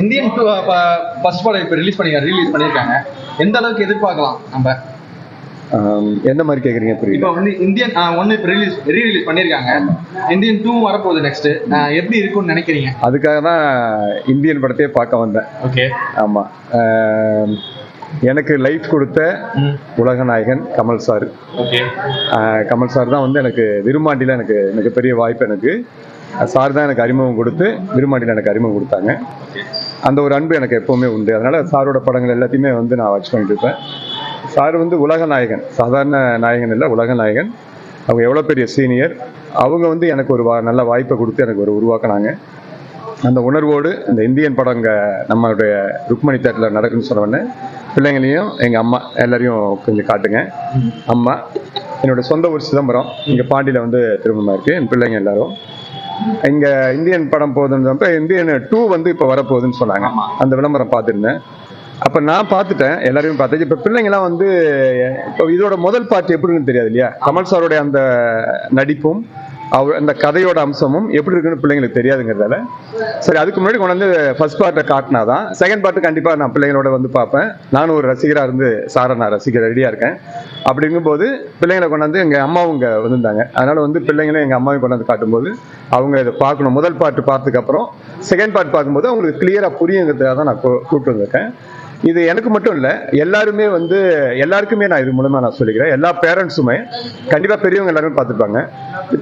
Indian two first படம் இப்போ release பண்ணி ரிலீஸ் பண்ணியிருக்காங்க. எந்த அளவுக்கு எதிர்பார்க்கலாம் நம்ம? எந்த மாதிரி கேக்குறீங்க? புரியல இப்போ வந்து இந்தியன் ஒன்று இப்போ ரிலீஸ் ரீ ரிலீஸ் பண்ணியிருக்காங்க இந்தியன் டூ வரப்போகுது நெக்ஸ்ட் எப்படி இருக்கும்னு நினைக்கிறீங்க? அதுக்காக தான் இந்தியன் படத்தையே பார்க்க வந்தேன். ஓகே ஆமா. ஆம், எனக்கு லைஃப் கொடுத்த உலக நாயகன் கமல் சார். கமல் சார் தான் வந்து எனக்கு விரும்மாண்டியில் எனக்கு மிகப்பெரிய வாய்ப்பு எனக்கு. சார் தான் எனக்கு அறிமுகம் கொடுத்து விரும்மாண்டியில் எனக்கு அறிமுகம் கொடுத்தாங்க. அந்த ஒரு அன்பு எனக்கு எப்போவுமே உண்டு. அதனால் சாரோட படங்கள் எல்லாத்தையுமே வந்து நான் வாட்ச் பண்ணிட்டு இருப்பேன். சார் வந்து உலக நாயகன். சாதாரண நாயகன் இல்லை உலக நாயகன். அவங்க எவ்வளோ பெரிய சீனியர் அவங்க வந்து எனக்கு ஒரு வா- நல்ல வாய்ப்பை கொடுத்து எனக்கு ஒரு உருவாக்குனாங்க. அந்த உணர்வோடு இந்த இந்தியன் படம் இங்கே நம்மளுடைய ருக்மணி தேட்டரில் நடக்குன்னு சொன்ன பிள்ளைங்களையும் எங்கள் அம்மா எல்லாரையும் கொஞ்சம் காட்டுங்க. அம்மா என்னோட சொந்த ஊர் சிதம்பரம். இங்கே பாண்டியில் வந்து திரும்பமாக இருக்குது என் பிள்ளைங்க எல்லாரும். இங்கே இந்தியன் படம் போகுதுன்னு சொன்னப்ப இந்தியன் டூ வந்து இப்போ வரப்போகுதுன்னு சொன்னாங்க. அந்த விளம்பரம் பார்த்துருந்தேன். அப்போ நான் பார்த்துட்டேன் எல்லாரையும் பார்த்து இப்போ பிள்ளைங்களாம் வந்து இப்போ இதோட முதல் பாட்டு எப்படின்னு தெரியாது இல்லையா? கமல் சாருடைய அந்த நடிப்பும் அவர் அந்த கதையோட அம்சமும் எப்படி இருக்குன்னு பிள்ளைங்களுக்கு தெரியாதுங்கிறதால. சரி அதுக்கு முன்னாடி கொண்டு வந்து ஃபர்ஸ்ட் பார்ட்டை காட்டினா தான் செகண்ட் பார்ட்டு கண்டிப்பாக நான் பிள்ளைங்களோட வந்து பார்ப்பேன். நானும் ஒரு ரசிகராக இருந்து சாரை நான் ரசிக்க ரெடியாக இருக்கேன். அப்படிங்கும்போது பிள்ளைங்களை கொண்டாந்து எங்கள் அம்மாவும் இங்கே வந்திருந்தாங்க. அதனால் வந்து பிள்ளைங்களும் எங்கள் அம்மாவையும் கொண்டாந்து காட்டும்போது அவங்க இதை பார்க்கணும். முதல் பாட்டு பார்த்ததுக்கப்புறம் செகண்ட் பார்ட் பார்க்கும்போது அவங்களுக்கு கிளியராக புரியுங்கிறதுக்காக தான் நான் கூ- கூப்பிட்டு வந்திருக்கேன். இது எனக்கு மட்டும் இல்லை எல்லாருமே வந்து எல்லாருக்குமே நான் இது மூலமாக நான் சொல்லிக்கிறேன். எல்லா பேரண்ட்ஸுமே கண்டிப்பாக பெரியவங்க எல்லாருமே பார்த்துருப்பாங்க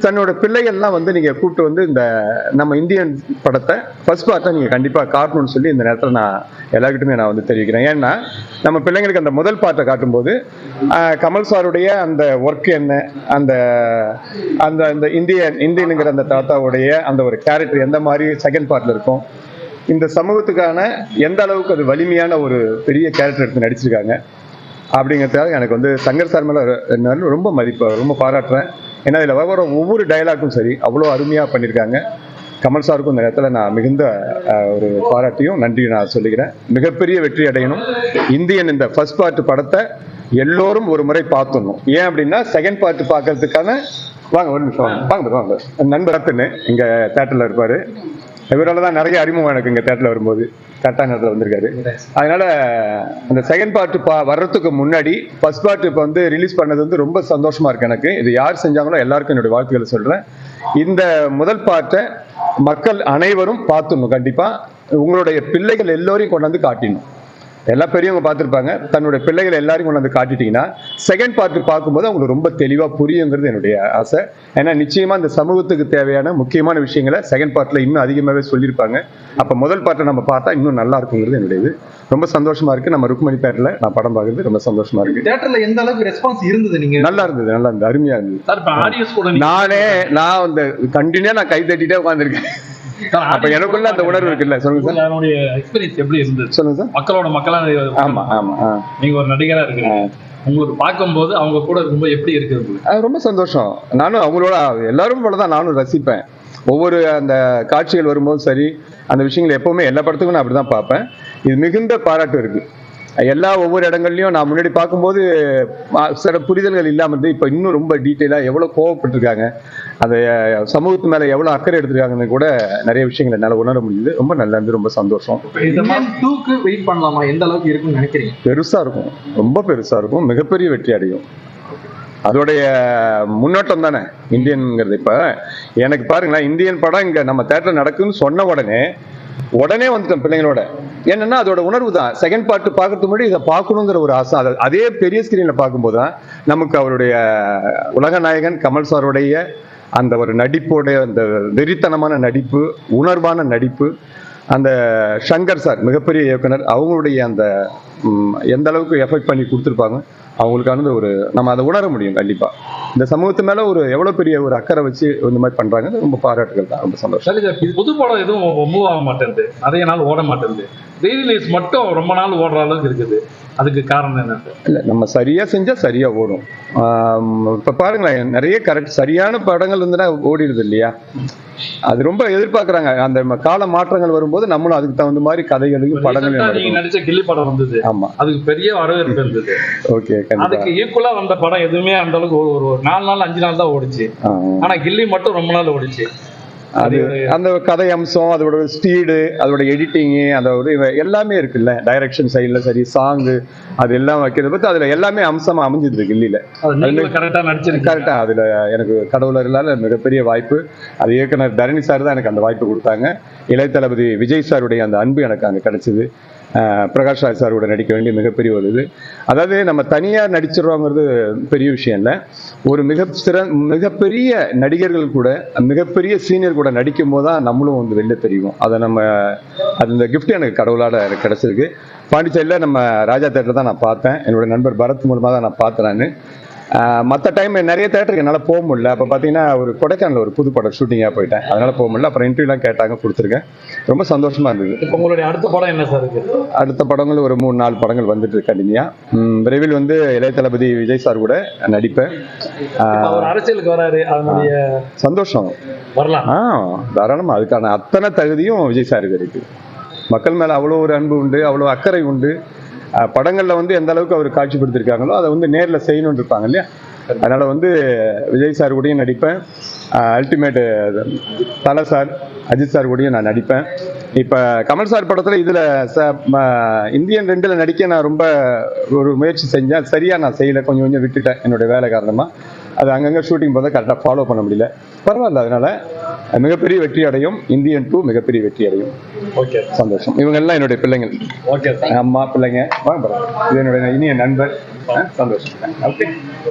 தன்னோட பிள்ளைகள்லாம் வந்து நீங்கள் கூப்பிட்டு வந்து இந்த நம்ம இந்தியன் படத்தை ஃபர்ஸ்ட் பார்ட்டை நீங்கள் கண்டிப்பாக காட்டணும்னு சொல்லி இந்த நேரத்தில் நான் எல்லாருக்கிட்டுமே நான் வந்து தெரிவிக்கிறேன். ஏன்னா நம்ம பிள்ளைங்களுக்கு அந்த முதல் பாட்டை காட்டும்போது கமல் சாருடைய அந்த ஒர்க் என்ன அந்த அந்த அந்த இந்தியன் இந்தியனுங்கிற அந்த தாத்தாவுடைய அந்த ஒரு கேரக்டர் எந்த மாதிரி செகண்ட் பார்ட்டில் இருக்கும் இந்த சமூகத்துக்கான எந்த அளவுக்கு அது வலிமையான ஒரு பெரிய கேரக்டர் எடுத்து நடிச்சிருக்காங்க அப்படிங்கிறதுக்காக எனக்கு வந்து சங்கர் சார் மேலே ரொம்ப மதிப்பு ரொம்ப பாராட்டுறேன். ஏன்னா இதில் வர ஒவ்வொரு டயலாக்கும் சரி அவ்வளோ அருமையாக பண்ணியிருக்காங்க கமல் சாருக்கும் இந்த இடத்துல நான் மிகுந்த ஒரு பாராட்டியும் நன்றியும் நான் சொல்லிக்கிறேன். மிகப்பெரிய வெற்றி அடையணும். இந்தியன் இந்த ஃபர்ஸ்ட் பார்ட் படத்தை எல்லோரும் ஒரு முறை பார்த்துடணும். ஏன் அப்படின்னா செகண்ட் பார்ட் பார்க்கறதுக்கான வாங்க ஒரு நிமிஷம் வாங்க வாங்க. வாங்க நண்பர் ரத்தன் இங்கே தேட்டரில் இருப்பார். இவரால தான் நிறைய அறிமுகம் எனக்கு இங்கே தேட்டரில் வரும்போது. கரெக்டான நேரத்தில் வந்திருக்காரு. அதனால அந்த செகண்ட் பார்ட் பா வர்றதுக்கு முன்னாடி ஃபர்ஸ்ட் பார்ட் இப்போ வந்து ரிலீஸ் பண்ணது வந்து ரொம்ப சந்தோஷமா இருக்கு எனக்கு. இது யார் செஞ்சாங்களோ எல்லாருக்கும் என்னுடைய வாழ்த்துக்களை சொல்றேன். இந்த முதல் பார்ட்டை மக்கள் அனைவரும் பார்த்துடணும் கண்டிப்பா. உங்களுடைய பிள்ளைகள் எல்லோரையும் கொண்டாந்து காட்டிடணும். எல்லா பெரியவங்க பார்த்துருப்பாங்க. தன்னுடைய பிள்ளைகள் எல்லாரையும் கொண்டு வந்து காட்டிட்டீங்கன்னா செகண்ட் பார்ட் பார்க்கும்போது அவங்களுக்கு ரொம்ப தெளிவாக புரியுங்கிறது என்னுடைய ஆசை. ஏன்னா நிச்சயமா இந்த சமூகத்துக்கு தேவையான முக்கியமான விஷயங்களை செகண்ட் பார்ட்ல இன்னும் அதிகமாகவே சொல்லியிருப்பாங்க. அப்போ முதல் பார்ட்டை நம்ம பார்த்தா இன்னும் நல்லா இருக்குங்கிறது என்னுடைய இது ரொம்ப சந்தோஷமா இருக்கு. நம்ம ருக்மணி பேரில் நான் படம் பார்க்கறது ரொம்ப சந்தோஷமா இருக்கு. தியேட்டர்ல எந்த அளவுக்கு ரெஸ்பான்ஸ் இருந்தது நீங்க? நல்லா இருந்தது. நல்லா இருந்தது. அருமையா இருந்தது. சார் இப்ப ஆடியன்ஸ் கூட நீங்க- நானே நான் அந்த கண்டினியூா நான் கை தட்டிட்டே உட்காந்துருக்கேன் அப்ப எனக்குள்ள அந்த உணர்வு இருக்குல்ல. சொல்லுங்க சார். உங்களுடைய எக்ஸ்பீரியன்ஸ் எப்படி இருந்தது? சொல்லுங்க சார். மக்களோட மக்களா ஆமா ஆமா நீங்க ஒரு நடிகரா இருக்கிறீங்க. உங்களுக்கு பார்க்கும்போது அவங்க கூட இருக்கும்போது எப்படி இருக்குது ரொம்ப சந்தோஷம். நானும் அவங்களோட எல்லாரும் போல தான் நானும் ரசிப்பேன். ஒவ்வொரு அந்த காட்சிகள் வரும்போது சரி அந்த விஷயங்கள் எப்பவுமே எல்லா படத்துக்கும் நான் அப்படிதான் பார்ப்பேன். இது மிகுந்த பாராட்டு இருக்கு. எல்லா ஒவ்வொரு இடங்கள்லையும் நான் முன்னாடி பார்க்கும்போது சில புரிதல்கள் இல்லாமல் இருந்து இப்போ இன்னும் ரொம்ப டீட்டெயிலாக எவ்வளோ கோவப்பட்டிருக்காங்க அதை சமூகத்து மேலே எவ்வளோ அக்கறை எடுத்திருக்காங்கன்னு கூட நிறைய விஷயங்கள் என்னால் உணர முடியுது. ரொம்ப நல்லா இருந்து ரொம்ப சந்தோஷம். டூக்கு வெயிட் பண்ணலாமா? எந்த அளவுக்கு இருக்கும்னு நினைக்கிறீங்க? பெருசா இருக்கும். ரொம்ப பெருசா இருக்கும். மிகப்பெரிய வெற்றி அடையும். அதோடைய முன்னோட்டம் தானே இந்தியன்ங்கிறது. இப்ப எனக்கு பாருங்களேன் இந்தியன் படம் இங்க நம்ம தேட்டர்ல நடக்குன்னு சொன்ன உடனே உடனே வந்துட்டேன் பிள்ளைங்களோட. என்னன்னா அதோட உணர்வு தான். செகண்ட் பார்ட் பார்க்கறதுக்கு முன்னாடி இதை பார்க்கணுங்கிற ஒரு ஆசை. அதை அதே பெரிய ஸ்கிரீன்ல பார்க்கும்போது தான் நமக்கு அவருடைய உலக நாயகன் கமல் சாருடைய அந்த ஒரு நடிப்போடைய அந்த வெறித்தனமான நடிப்பு உணர்வான நடிப்பு அந்த சங்கர் சார் மிகப்பெரிய இயக்குனர் அவங்களுடைய அந்த எந்த அளவுக்கு எஃபெக்ட் பண்ணி கொடுத்துருப்பாங்க அவங்களுக்கானது ஒரு நம்ம அதை உணர முடியும் கண்டிப்பா. இந்த சமூகத்து மேல ஒரு எவ்வளவு பெரிய ஒரு அக்கறை வச்சு இந்த மாதிரி பண்ணுறாங்க ரொம்ப பாராட்டுகள் தான். ரொம்ப சந்தோஷம். இது புது படம் எதுவும் மூவ் ஆக மாட்டேங்குது. நிறைய நாள் ஓட மாட்டேங்குது. ரீரிலீஸ் மட்டும் ரொம்ப நாள் ஓடுற அளவுக்கு இருக்குது. அதுக்கு காரணம் என்ன? இல்லை நம்ம சரியா செஞ்சா சரியா ஓடும். இப்ப பாருங்களேன் நிறைய கரெக்ட் சரியான படங்கள் இருந்துன்னா ஓடிடுது இல்லையா? அது ரொம்ப எதிர்பார்க்கறாங்க. அந்த கால மாற்றங்கள் வரும்போது நம்மளும் அதுக்கு தகுந்த மாதிரி நீங்க நடக்கணும். நடிச்ச கில்லி படம் வந்தது. ஆமா. அதுக்கு பெரிய வரவேற்பு இருந்தது. ஓகே அதுக்கு ஈக்குவலா வந்த படம் எதுவுமே அந்த அளவுக்கு ஒரு நாலு நாள் அஞ்சு நாள் தான் ஓடிச்சு. ஆ, ஆனா கில்லி மட்டும் ரொம்ப நாள் ஓடிச்சு. அது அந்த கதை அம்சம் அதோட ஸ்பீடு அதோட எடிட்டிங்கு அதோட எல்லாமே இருக்குல்ல. டைரக்ஷன் சைடில் சரி சாங்கு அது எல்லாம் வைக்கிறத. பற்றி அதில் எல்லாமே அம்சமா அமைஞ்சிருக்கு கில்லியில் அது நீங்களும் கரெக்டா நடிச்சிருக்கீங்க. கரெக்டாக அதில் எனக்கு கடவுளர்களால் மிகப்பெரிய வாய்ப்பு. அது இயக்குனர் தரணி சார் தான் எனக்கு அந்த வாய்ப்பு கொடுத்தாங்க. இளைய தளபதி விஜய் சாருடைய அந்த அன்பு எனக்கு அங்கே கிடைச்சிது. பிரகாஷ் ராஜ் சார் கூட நடிக்க வேண்டிய மிகப்பெரிய ஒரு இது. அதாவது நம்ம தனியாக நடிச்சிடுறோங்கிறது பெரிய விஷயம் இல்லை. ஒரு மிக சிற மிகப்பெரிய நடிகர்கள் கூட மிகப்பெரிய சீனியர் கூட நடிக்கும் போது தான் நம்மளும் வந்து வெளில தெரியும். அதை நம்ம அது இந்த எனக்கு கடவுளால் எனக்கு கிடச்சிருக்கு. பாண்டிச்சேரியில் நம்ம ராஜா தேட்டர் தான் நான் பார்த்தேன். என்னோட நண்பர் பரத் மூலமாக தான் நான் பார்த்தேன் நான். மற்ற டைம் நிறைய தேட்டருக்கு என்னால் போக முடியல. அப்போ பார்த்தீங்கன்னா ஒரு கொடைக்கானல் ஒரு புது படம் ஷூட்டிங்காக போயிட்டேன். அதனால் போக முடியல. அப்புறம் இன்டர்வியூலாம் கேட்டாங்க கொடுத்துருக்கேன். ரொம்ப சந்தோஷமாக இருந்தது. இப்போ உங்களுடைய அடுத்த படம் என்ன சார் அடுத்த படங்கள் ஒரு மூணு நாலு படங்கள் வந்துட்டு கண்டினியாக விரைவில் வந்து இளைய தளபதி விஜய் சார் கூட நடிப்பேன். அரசியலுக்கு வராரு அதனுடைய சந்தோஷம். வரலாம். ஆ தாராளமாக அதுக்கான அத்தனை தகுதியும் விஜய் சாருக்கு இருக்கு. மக்கள் மேலே அவ்வளோ ஒரு அன்பு உண்டு அவ்வளோ அக்கறை உண்டு. படங்களில் வந்து எந்த அளவுக்கு அவர் காட்சிப்படுத்திருக்காங்களோ அதை வந்து நேரில் செய்யணும்னு இருப்பாங்க இல்லையா? அதனால் வந்து விஜய் சார் கூடயும் நடிப்பேன். அல்டிமேட்டு தலை சார் அஜித் சார் கூடயும் நான் நடிப்பேன். இப்போ கமல் சார் படத்தில் இதில் ச இந்தியன் ரெண்டில் நடிக்க நான் ரொம்ப ஒரு முயற்சி செஞ்சேன். சரியாக நான் செய்யலை. கொஞ்சம் கொஞ்சம் விட்டுட்டேன் என்னுடைய வேலை காரணமாக அது அங்கங்கே ஷூட்டிங் போதை கரெக்டாக ஃபாலோ பண்ண முடியல. பரவாயில்ல அதனால் மிகப்பெரிய வெற்றி அடையும். இந்தியன் டூ மிகப்பெரிய வெற்றி அடையும். ஓகே. சந்தோஷம். இவங்க எல்லாம் என்னுடைய பிள்ளைங்கள் ஓகே அம்மா பிள்ளைங்க. வாங்க. இது என்னுடைய இனிய நண்பர். சந்தோஷம். ஓகே.